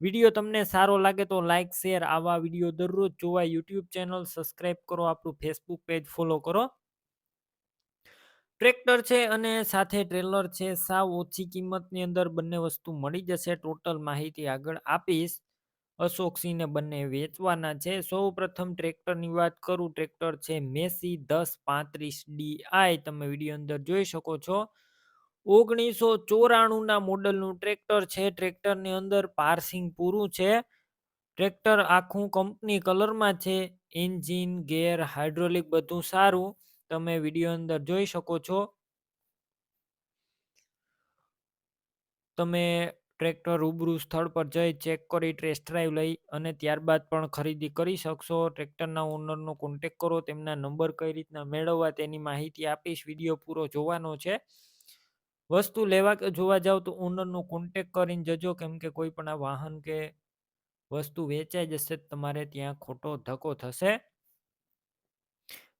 Video તમને સારો લાગે તો લાઇક શેર આવા વીડિયો દરરોજ જોવા યુટ્યુબ ચેનલ સબસ્ક્રાઈબ કરો, આપણું ફેસબુક પેજ ફોલો કરો. ટ્રેક્ટર છે અને સાથે ટ્રેલર છે. સાવ ઓછી કિંમતની અંદર બંને વસ્તુ મળી જશે. ટોટલ માહિતી આગળ આપીશ. અશોકસિંહને બંને વેચવાના છે. સૌ પ્રથમ ટ્રેક્ટરની વાત કરું. ટ્રેક્ટર છે મેસી દસ પાંત્રીસ ડી આઈ. તમે વીડિયો અંદર જોઈ શકો છો. ઓગણીસો ચોરાણુંના મોડલનું ટ્રેક્ટર છે. ટ્રેક્ટરની અંદર પાર્સિંગ પૂરું છે. ટ્રેક્ટર આખું કંપની કલરમાં છે. એન્જિન ગેર હાઇડ્રોલિક બધું સારું. તમે વીડિયો અંદર જોઈ શકો છો. તમે ટ્રેક્ટર રૂબરૂ સ્થળ પર જઈ ચેક કરી ટેસ્ટ ડ્રાઈવ લઈ અને ત્યારબાદ પણ ખરીદી કરી શકશો. ટ્રેક્ટરના ઓનરનો કોન્ટેક કરો. તેમના નંબર કઈ રીતના મેળવવા તેની માહિતી આપીશ. વીડિયો પૂરો જોવાનો છે. વસ્તુ લેવા કે જોવા જાવ તો ઓનરનો કોન્ટેક કરીને જજો કેમ કે કોઈ પણ આ વાહન કે વસ્તુ વેચાઈ જશે તમારે ત્યાં ખોટો ધક્કો થશે.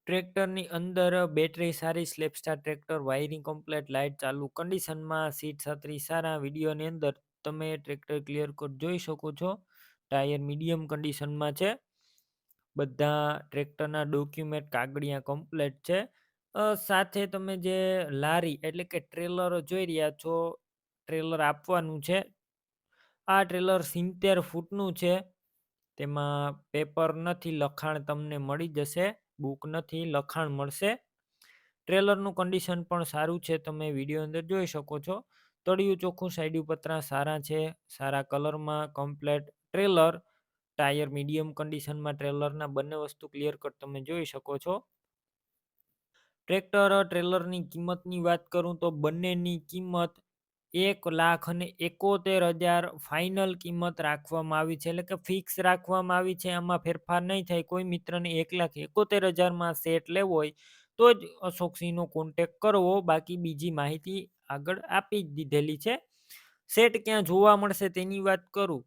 ટ્રેક્ટરની અંદર બેટરી સારી self starter tractor wiring complete light ચાલુ કન્ડિશનમાં સીટ છત્રી સારા વિડીયોની અંદર તમે ટ્રેક્ટર ક્લિયર કટ જોઈ શકો છો. ટાયર મીડિયમ કન્ડિશનમાં છે. બધા ટ્રેક્ટરના ડોક્યુમેન્ટ કાગળિયા કમ્પ્લેટ છે. સાથે તમે જે લારી એટલે કે ટ્રેલર જોઈ રહ્યા છો, ટ્રેલર આપવાનું છે. આ ટ્રેલર સિત્તેર ફૂટનું છે. તેમાં પેપર નથી, લખાણ તમને મળી જશે. બુક નથી, લખાણ મળશે. ટ્રેલરનું કન્ડિશન પણ સારું છે. તમે વીડિયો અંદર જોઈ શકો છો. તળિયું ચોખ્ખું સાઈડ પતરા સારા છે. સારા કલરમાં કમ્પ્લેટ ટ્રેલર. ટાયર મીડિયમ કન્ડિશનમાં ટ્રેલરના બંને વસ્તુ ક્લિયર કટ તમે જોઈ શકો છો. ટ્રેક્ટર ટ્રેલરની કિંમતની વાત કરું તો બંનેની કિંમત એક લાખ અને એકોતેર હજાર ફાઇનલ કિંમત રાખવામાં આવી છે. એટલે કે ફિક્સ રાખવામાં આવી છે. આમાં ફેરફાર નહીં થાય. કોઈ મિત્રને એક લાખ એકોતેર હજારમાં સેટ લેવો હોય તો જ અશોકસિંહનો કોન્ટેક કરવો. બાકી બીજી માહિતી આગળ આપી જ દીધેલી છે. સેટ ક્યાં જોવા મળશે તેની વાત કરું.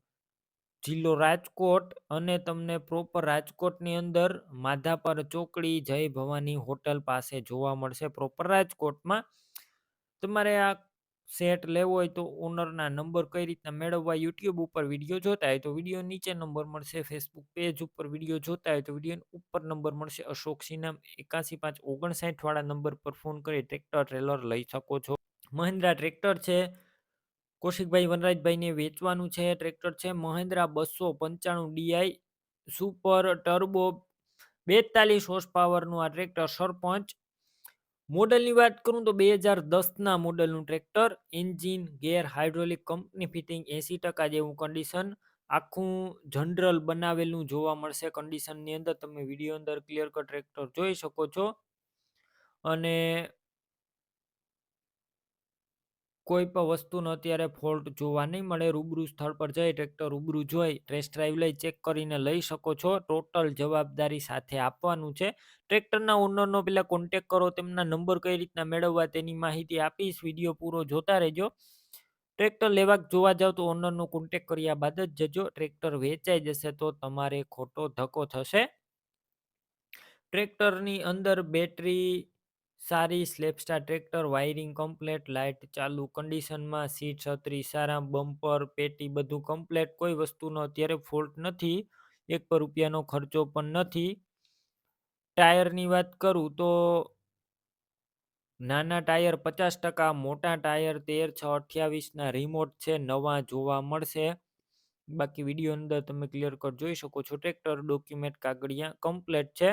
જિલ્લો રાજકોટ અને તમને પ્રોપર રાજકોટની અંદર માધાપર ચોકડી, જય ભવાની હોટલ પાસે જોવા મળશે. પ્રોપર રાજકોટમાં તમારે આ સેટ લેવો હોય તો ઓનરના નંબર કઈ રીતના મેળવવા યુટ્યુબ ઉપર વીડિયો જોતા હોય તો વીડિયો નીચે નંબર મળશે. ફેસબુક પેજ ઉપર વીડિયો જોતા હોય તો વીડિયો ઉપર નંબર મળશે. અશોક સિન્હા એકાસી પાંચ ઓગણસાઠ વાળા નંબર પર ફોન કરી ટ્રેક્ટર ટ્રેલર લઈ શકો છો. મહિન્દ્રા ટ્રેક્ટર છે. કૌશિકભાઈ વનરાજભાઈને વેચવાનું છે, ટ્રેક્ટર છે, મહિન્દ્રા બસો પંચાણું ડીઆઈ સુપર ટર્બો બેતાલીસ હોર્સ પાવરનું આ ટ્રેક્ટર સરપંચ. મોડલની વાત કરું તો બે હજાર દસના મોડલનું tractor, engine, gear hydraulic company fitting એંસી ટકા જેવું કન્ડિશન આખું જનરલ બનાવેલું જોવા મળશે કન્ડિશનની અંદર, તમે વીડિયો અંદર ક્લિયર કટ ટ્રેક્ટર જોઈ શકો છો. અને કોઈ પણ વસ્તુનો અત્યારે ફોલ્ટ જોવા નહીં મળે, રૂબરૂ સ્થળ પર જઈ ટ્રેક્ટર રૂબરૂ જોઈ, ટેસ્ટ ડ્રાઈવ લઈ, ચેક કરીને લઈ શકો છો. ટોટલ જવાબદારી સાથે આપવાનું છે. ટ્રેક્ટરના ઓનરનો પેલા કોન્ટેક કરો, તેમના નંબર કઈ રીતના મેળવવા તેની માહિતી આપીશ. વીડિયો પૂરો જોતા રહેજો. ટ્રેક્ટર લેવા જોવા જાવ તો ઓનરનો કોન્ટેક કર્યા બાદ જ જજો. ટ્રેક્ટર વેચાઈ જશે તો તમારે ખોટો ધક્કો થશે. ટ્રેક્ટરની અંદર બેટરી સારી self starter tractor, wiring complete, light ચાલુ, કન્ડિશનમાં સીટ છત્રી, સારા બમ્પર, પેટી બધું કમ્પ્લેટ, કોઈ વસ્તુનો અત્યારે ફોલ્ટ નથી. એક પર રૂપિયાનો ખર્ચો પણ નથી. ટાયરની વાત કરું તો નાના ટાયર પચાસ ટકા, મોટા ટાયર તેર છ અઠ્યાવીસના રિમોટ છે, નવા જોવા મળશે. બાકી વીડિયો અંદર તમે ક્લિયર કટ જોઈ શકો છો, ટ્રેક્ટર ડોક્યુમેન્ટ કાગળિયા કમ્પ્લેટ છે.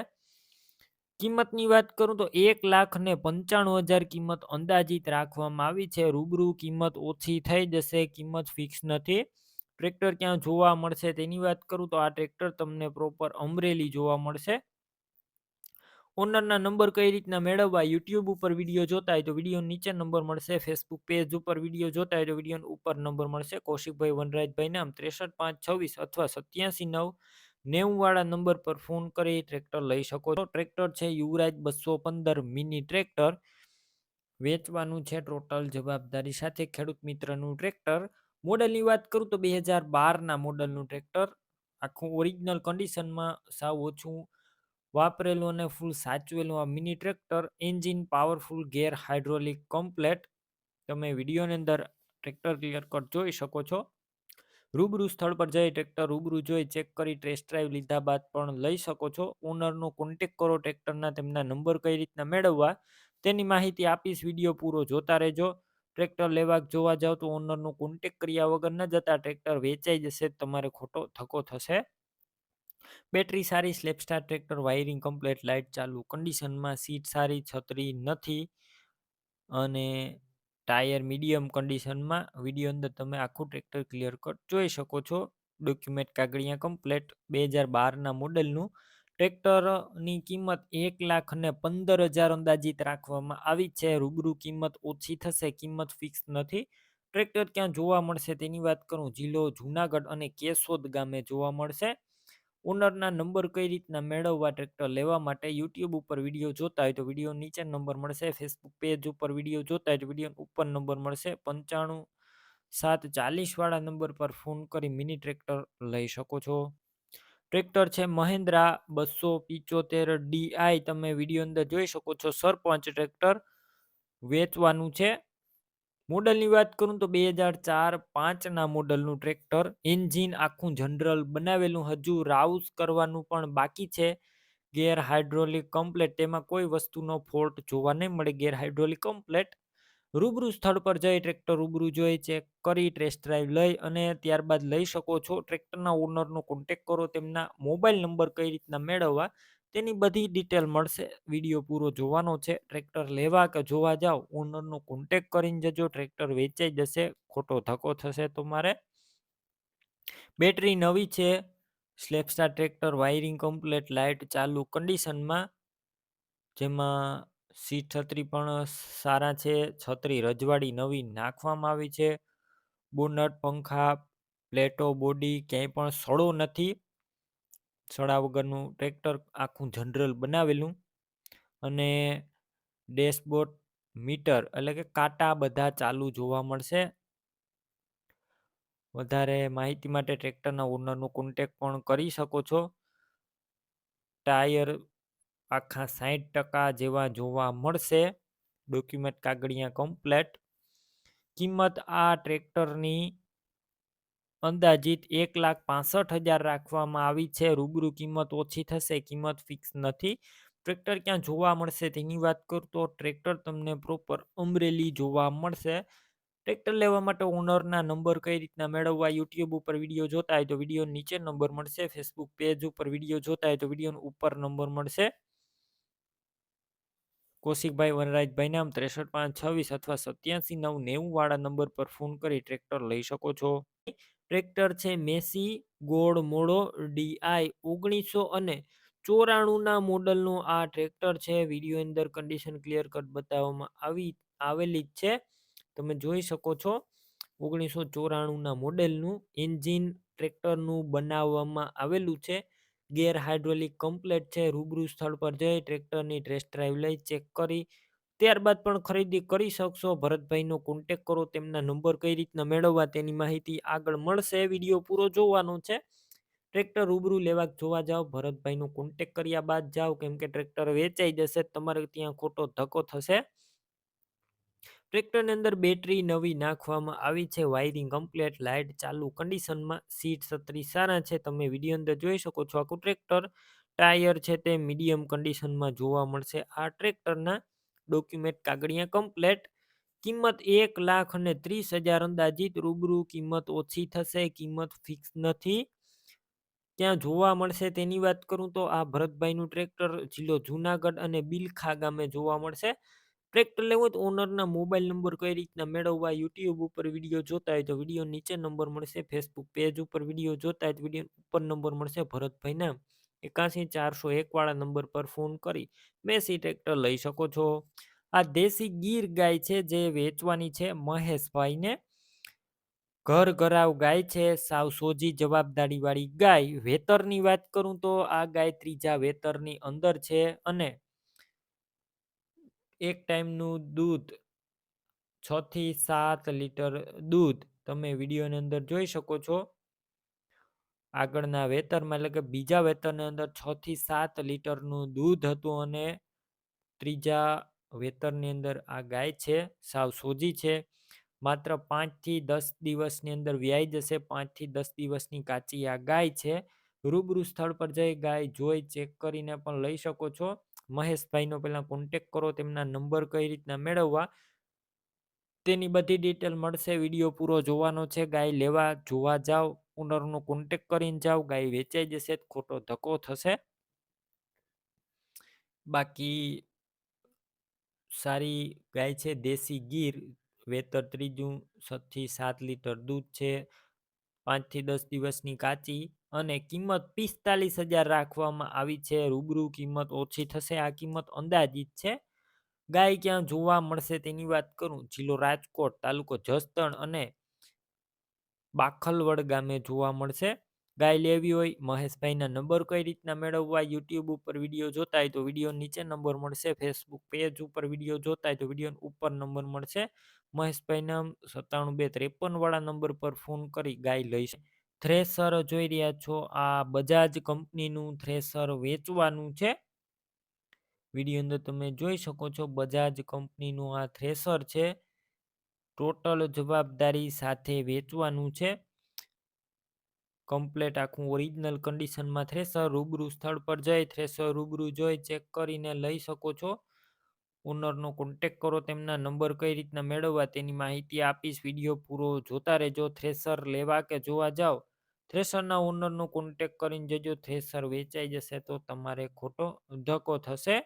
કિંમતની વાત કરું તો એક લાખ ને પંચાણું હજાર કિંમત અંદાજિત રાખવામાં આવી છે. રૂબરૂ કિંમત ઓછી થઈ જશે, કિંમત ફિક્સ નથી. ટ્રેક્ટર ક્યાં જોવા મળશે તેની વાત કરું તો આ ટ્રેક્ટર તમને પ્રોપર અમરેલી જોવા મળશે. ઓનરના નંબર કઈ રીતના મેળવવા યુટ્યુબ ઉપર વીડિયો જોતા હોય તો વીડિયો નીચે નંબર મળશે. ફેસબુક પેજ ઉપર વીડિયો જોતા હોય તો વીડિયો ઉપર નંબર મળશે. કૌશિકભાઈ વનરાજભાઈ નામ ત્રેસઠ, પાંચ, છવ્વીસ અથવા સત્યાસી, નવ નેવું વાળા નંબર પર ફોન કરી ટ્રેક્ટર લઈ શકો છો. ટ્રેક્ટર છે યુવરાજ બસો પંદર મિની ટ્રેક્ટર. વેચવાનું છે ટોટલ જવાબદારી સાથે ખેડૂત મિત્રનું ટ્રેક્ટર. મોડલની વાત કરું તો બે હજાર બારના મોડલનું ટ્રેક્ટર. આખું ઓરિજિનલ કન્ડિશનમાં સાવ ઓછું વાપરેલું અને ફૂલ સાચવેલું આ mini tractor. Engine powerful, gear hydraulic, complete. તમે વિડીયોની અંદર ટ્રેક્ટર ક્લિયર કટ જોઈ શકો છો. રૂબરૂ સ્થળ પર જઈ ટ્રેક્ટર રૂબરૂ જોઈ ચેક કરી ટેસ્ટ ડ્રાઈવ લીધા બાદ પણ લઈ શકો છો. ઓનરનો કોન્ટેક કરો ટ્રેક્ટરના તેમના નંબર કઈ રીતના મેળવવા તેની માહિતી આપીશ. વીડિયો પૂરો જોતા રહેજો. ટ્રેક્ટર લેવા જોવા જાવ તો ઓનરનો કોન્ટેક કર્યા વગર ન જતા ટ્રેક્ટર વેચાઈ જશે, તમારે ખોટો ધક્કો થશે. બેટરી સારી, self starter tractor, wiring complete light ચાલુ કન્ડિશનમાં સીટ સારી, છત્રી નથી અને ટાયર મીડિયમ કન્ડિશનમાં વીડિયો અંદર તમે આખું ટ્રેક્ટર ક્લિયર કટ જોઈ શકો છો ડોક્યુમેન્ટ કાગળિયા કમ્પ્લેટ બે હજાર બારના મોડલનું ટ્રેક્ટરની કિંમત એક લાખ અને પંદર હજાર અંદાજિત રાખવામાં આવી છે. રૂબરૂ કિંમત ઓછી થશે, કિંમત ફિક્સ નથી. ટ્રેક્ટર ક્યાં જોવા મળશે તેની વાત કરું, જિલ્લો જુનાગઢ અને કેશોદ ગામે જોવા મળશે. ઓનરના નંબર કઈ રીતના મેળવવા ટ્રેક્ટર લેવા માટે યુટ્યુબ ઉપર વીડિયો જોતા હોય તો વીડિયો નીચે નંબર મળશે ફેસબુક પેજ ઉપર વીડિયો જોતા હોય તો વીડિયો ઉપર નંબર મળશે. પંચાણું સાત ચાલીસવાળા નંબર પર ફોન કરી મિની ટ્રેક્ટર લઈ શકો છો. ટ્રેક્ટર છે મહેન્દ્રા બસો પિચોતેર ડીઆઈ તમે વીડિયો અંદર જોઈ શકો છો. સરપંચ ટ્રેક્ટર વેચવાનું છે. મોડલની વાત કરું તો બે હજાર ચાર પાંચના મોડલનું ટ્રેક્ટર એન્જિન આખું જનરલ બનાવેલું, હજુ રાઉસ કરવાનું પણ બાકી છે. ગેર હાઇડ્રોલિક કમ્પ્લેટ તેમાં કોઈ વસ્તુનો ફોલ્ટ જોવા નહીં મળે. Gear hydraulic complete. રૂબરૂ સ્થળ પર જઈ ટ્રેક્ટર રૂબરૂ જોઈ ચેક કરી, ટેસ્ટ ડ્રાઈવ લઈ અને ત્યારબાદ લઈ શકો છો. ટ્રેક્ટરના ઓનરનો કોન્ટેક કરો, તેમના મોબાઈલ નંબર કઈ રીતના મેળવવા તેની બધી ડિટેલ મળશે. વીડિયો પૂરો જોવાનો છે. ટ્રેક્ટર લેવા કે જોવા જાઓ ઓનરનો કોન્ટેક કરીને જજો. ટ્રેક્ટર વેચાઈ જશે, ખોટો ધક્કો થશે તમારે. બેટરી નવી છે. Self starter tractor wiring complete light ચાલુ કન્ડિશનમાં જેમાં સીટ છત્રી પણ સારા છે. છત્રી રજવાડી નવી નાખવામાં આવી છે. બોનટ, પંખા, પ્લેટો બોડી ક્યાંય પણ સડો નથી. સડા વગરનું ટ્રેક્ટર આખું જનરલ બનાવેલું અને ડેશબોર્ડ, મીટર એટલે કે કાંટા બધા ચાલુ જોવા મળશે. વધારે માહિતી માટે ટ્રેક્ટરના ઓનરનો કોન્ટેક પણ કરી શકો છો. ટાયર આખા સાઠ ટકા જેવા જોવા મળશે. ડોક્યુમેન્ટ કાગળિયા કમ્પ્લેટ કિંમત આ ટ્રેક્ટરની અંદાજિત એક લાખ પાસઠ હજાર રાખવામાં આવી છે. રૂબરૂ કિંમત ઓછી થશે, કિંમત ફિક્સ નથી. ટ્રેક્ટર ક્યાં જોવા મળશે તેની વાત કરું તો ટ્રેક્ટર તમને પ્રોપર અમરેલી જોવા મળશે. ટ્રેક્ટર લેવા માટે ઓનરના નંબર કઈ રીતના મેળવવા યુટ્યુબ ઉપર વીડિયો જોતા હોય તો વીડિયો નીચે નંબર મળશે. ફેસબુક પેજ ઉપર વીડિયો જોતા હોય તો વીડિયો ઉપર નંબર મળશે. કૌશિકભાઈ વનરાજભાઈ નામ ત્રેસઠ પાંચ છવ્વીસ અથવા સત્યાસી નવ નેવું વાળા નંબર પર ફોન કરી ટ્રેક્ટર લઈ શકો છો. ટ્રેક્ટર છે મેસી, ગોળ મોડો ડીઆઈ ઓગણીસો અને ચોરાણુંના મોડલનું આ ટ્રેક્ટર છે. વીડિયો અંદર કન્ડિશન ક્લિયર કટ બતાવવામાં આવી, આવેલી જ છે. તમે જોઈ શકો છો ઓગણીસો ચોરાણુંના મોડેલનું એન્જિન ટ્રેક્ટરનું બનાવવામાં આવેલું છે. ગેર હાઇડ્રોલિક કમ્પ્લેટ છે. રૂબરૂ સ્થળ પર જઈ ટ્રેક્ટરની ટેસ્ટ ડ્રાઈવ લઈ ચેક કરી ત્યારબાદ પણ ખરીદી કરી શકશો. ભરતભાઈનો કોન્ટેક કરો, તેમના નંબર કઈ રીતના મેળવવા તેની માહિતી આગળ મળશે. વીડિયો પૂરો જોવાનો છે. ટ્રેક્ટર રૂબરૂ લેવા જોવા જાઓ. ભરતભાઈનો કોન્ટેક કર્યા બાદ જાઓ. કેમ કે ટ્રેક્ટર વેચાઈ જશે, તમારે ત્યાં ખોટો ધક્કો થશે. ટ્રેક્ટરની અંદર બેટરી નવી નાખવામાં આવી છે. વાયરિંગ કમ્પ્લેટ લાઇટ ચાલુ કન્ડિશનમાં સીટ છત્રી સારા છે. તમે વીડિયો અંદર જોઈ શકો છો. આખું ટ્રેક્ટર, ટાયર છે તે મીડિયમ કન્ડિશનમાં જોવા મળશે. આ ટ્રેક્ટરના ડોક્યુમેન્ટ કાગળિયા કમ્પ્લેટ. કિંમત એક લાખ અને ત્રીસ હજાર અંદાજિત. રૂબરૂ કિંમત ઓછી થશે, કિંમત ફિક્સ નથી. ત્યાં જોવા મળશે તેની વાત કરું તો આ ભરતભાઈનું ટ્રેક્ટર જિલ્લો જુનાગઢ અને બિલખા ગામે જોવા મળશે. ટ્રેક્ટર લેવો તો ઓનરના મોબાઈલ નંબર કઈ રીતના મેળવવા યુટ્યુબ ઉપર વીડિયો જોતા હોય તો વીડિયો નીચે નંબર મળશે, ફેસબુક પેજ ઉપર વીડિયો જોતા હોય તો વીડિયો ઉપર નંબર મળશે ભરતભાઈના. એકાસી ચારસો એકવાળા નંબર પર ફોન કરી મેસી ટ્રેક્ટર લઈ શકો છો. આ દેશી ગીર ગાય છે જે વેચવાની છે મહેશભાઈને. ઘર ઘરાવ ગાય છે, સાવ સોજી જવાબદારી વાળી ગાય. વેતરની વાત કરું તો આ ગાય ત્રીજા વેતરની અંદર છે અને એક ટાઈમનું દૂધ છ થી સાત લીટર દૂધ તમે વિડીયોની અંદર જોઈ શકો છો. આગળના વેતરમાં એટલે કે બીજા વેતરની અંદર છ થી સાત લીટરનું દૂધ હતું અને ત્રીજા વેતરની અંદર આ ગાય છે, સાવ સોજી છે. માત્ર પાંચથી દસ દિવસની અંદર વ્યાઈ જશે. પાંચથી દસ દિવસની કાચી આ ગાય છે. રૂબરૂ સ્થળ પર જઈ ગાય જોઈ, ચેક કરીને પણ લઈ શકો છો. મહેશભાઈનો પહેલાં કોન્ટેક કરો, તેમના નંબર કઈ રીતના મેળવવા. તેની બધી ડિટેલ મળશે. વીડિયો પૂરો જોવાનો છે. ગાય લેવા, જોવા જાઓ ઓનરનો કોન્ટેક કરીને જાઓ, ગાય વેચાઈ જશે ખોટો ધક્કો થશે. બાકી સારી ગાય છે, દેશી ગીર, વેતર ત્રીજું છથી સાત લીટર દૂધ છે, પાંચથી દસ દિવસની કાચી અને કિંમત પિસ્તાલીસ હજાર રાખવામાં આવી છે, રૂબરૂ કિંમત ઓછી થશે, આ કિંમત અંદાજિત છે. ગાય ક્યાં જોવા મળશે તેની વાત કરું, જિલ્લો રાજકોટ તાલુકો જસદણ અને બાખલવડ ગામે જોવા મળશે. ગાય લેવી હોય, મહેશભાઈના નંબર કઈ રીતના મેળવવા, યુટ્યુબ ઉપર વીડિયો જોતા હોય તો વીડિયો નીચે નંબર મળશે. ફેસબુક પેજ ઉપર વીડિયો જોતા હોય તો વીડિયો ઉપર નંબર મળશે. મહેશભાઈના સત્તાણું બે ત્રેપન વાળા નંબર પર ફોન કરી ગાય લઈશ થ્રેસર જોઈ રહ્યા છો. આ બજાજ કંપનીનું થ્રેસર વેચવાનું છે. વીડિયો અંદર તમે જોઈ શકો છો, બજાજ કંપનીનું આ થ્રેસર છે. ટોટલ જવાબદારી સાથે વેચવાનું છે. કમ્પ્લેટ આખું ઓરિજિનલ કન્ડિશનમાં થ્રેસર રૂબરૂ સ્થળ પર જઈ થ્રેસર રૂબરૂ જોઈ, ચેક કરીને લઈ શકો છો. ઓનરનો કોન્ટેક કરો, તેમના નંબર કઈ રીતના મેળવવા તેની માહિતી આપીશ. વીડિયો પૂરો જોતા રહેજો થ્રેસર લેવા કે જોવા જાઓ. થ્રેસરના ઓનરનો કોન્ટેક કરીને જજો થ્રેસર વેચાઈ જશે તો તમારે ખોટો ધક્કો થશે.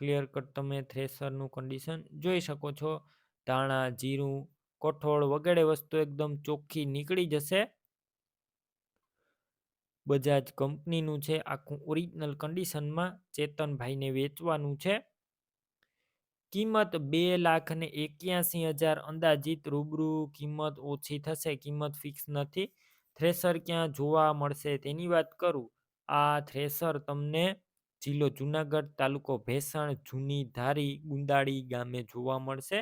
ક્લિયર કટ તમે થ્રેસરનું કન્ડિશન જોઈ શકો છો. ધાણા, જીરું, કઠોળ વગેરે વસ્તુ એકદમ ચોખ્ખી નીકળી જશે. બજાજ કંપનીનું છે આખું ઓરિજિનલ કન્ડિશનમાં ચેતનભાઈને વેચવાનું છે. કિંમત બે લાખ ને એક્યાસી હજાર અંદાજિત રૂબરૂ કિંમત ઓછી થશે, કિંમત ફિક્સ નથી. થ્રેસર ક્યાં જોવા મળશે તેની વાત કરું. આ થ્રેસર તમને જિલ્લો જુનાગઢ તાલુકો ભેસણ જૂની ધારી ગુંદાળી ગામે જોવા મળશે.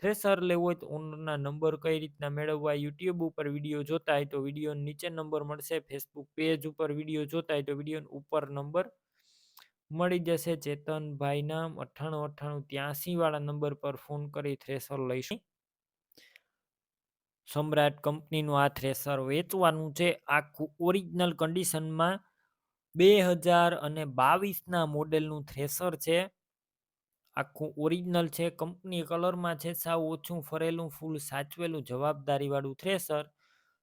થ્રેસર લેવો હોય તો ઓનરના નંબર કઈ રીતના મેળવવા, યુટ્યુબ ઉપર વીડિયો જોતા હોય તો વીડિયો નીચે નંબર મળશે, ફેસબુક પેજ ઉપર વીડિયો જોતા હોય તો વીડિયો ઉપર નંબર મળી જશે. ચેતનભાઈ નામ અઠ્ઠાણું અઠ્ઠાણું ત્યાસી વાળા નંબર પર ફોન કરી થ્રેસર લઈશું. સમ્રાટ કંપનીનું આ થ્રેસર વેચવાનું છે. આખું ઓરિજિનલ કન્ડિશનમાં બે હજાર અને બાવીસના મોડેલનું થ્રેસર છે. આખું ઓરિજિનલ છે કંપની કલરમાં છે, સાવ ઓછું ફરેલું ફૂલ સાચવેલું, જવાબદારીવાળું થ્રેસર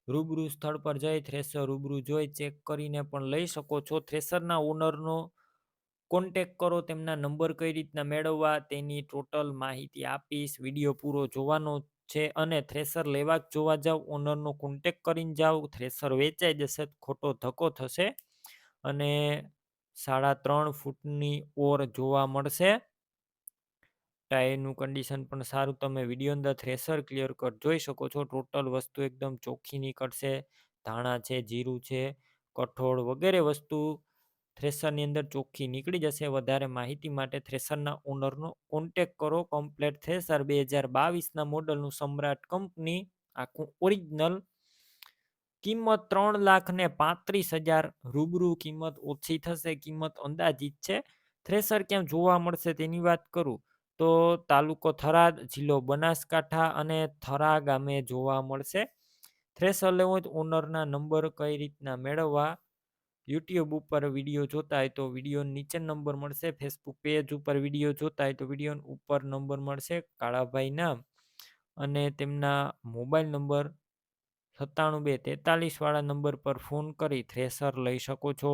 રૂબરૂ સ્થળ પર જઈ થ્રેસર રૂબરૂ જોઈ ચેક કરીને પણ લઈ શકો છો. થ્રેસરના ઓનરનો કોન્ટેક કરો, તેમના નંબર કઈ રીતના મેળવવા, તેની ટોટલ માહિતી આપીશ વીડિયો પૂરો જોવાનો છે અને થ્રેસર લેવા જ જોવા જાઓ ઓનરનો કોન્ટેક કરીને જાઓ થ્રેસર વેચાઈ જશે, ખોટો ધક્કો થશે અને સાડા ત્રણ ફૂટની ઓર જોવા મળશે. ટાયરનું કન્ડિશન પણ સારું. તમે વીડિયો અંદર થ્રેસર ક્લિયર કટ જોઈ શકો છો. ટોટલ વસ્તુ એકદમ ચોખ્ખી નીકળશે. ધાણા છે, જીરું છે, કઠોળ વગેરે વસ્તુ થ્રેસરની અંદર ચોખ્ખી નીકળી જશે. વધારે માહિતી માટે થ્રેસરના ઓનરનો કોન્ટેક કરો. કમ્પ્લેટ થ્રેસર બે હજાર બાવીસના મોડલનું સમ્રાટ કંપની. આખું ઓરિજિનલ કિંમત ત્રણ લાખ ને પાંત્રીસ હજાર રૂબરૂ કિંમત ઓછી થશે. કિંમત અંદાજિત છે. થ્રેસર ક્યાં જોવા મળશે તેની વાત કરું. તો તાલુકો થરાદ, જિલ્લો બનાસકાંઠા અને થરા ગામે જોવા મળશે. હોય તો ઓનરના નંબર કઈ રીતના મેળવવા? યુટ્યુબ ઉપર વીડિયો જોતા હોય તો વીડિયો નીચે નંબર મળશે. ફેસબુક પેજ ઉપર વીડિયો જોતા હોય તો વીડિયો ઉપર નંબર મળશે. કાળાભાઈ નામ અને તેમના મોબાઈલ નંબર સત્તાણું બે તેતાલીસ વાળા નંબર પર ફોન કરી થ્રેસર લઈ શકો છો.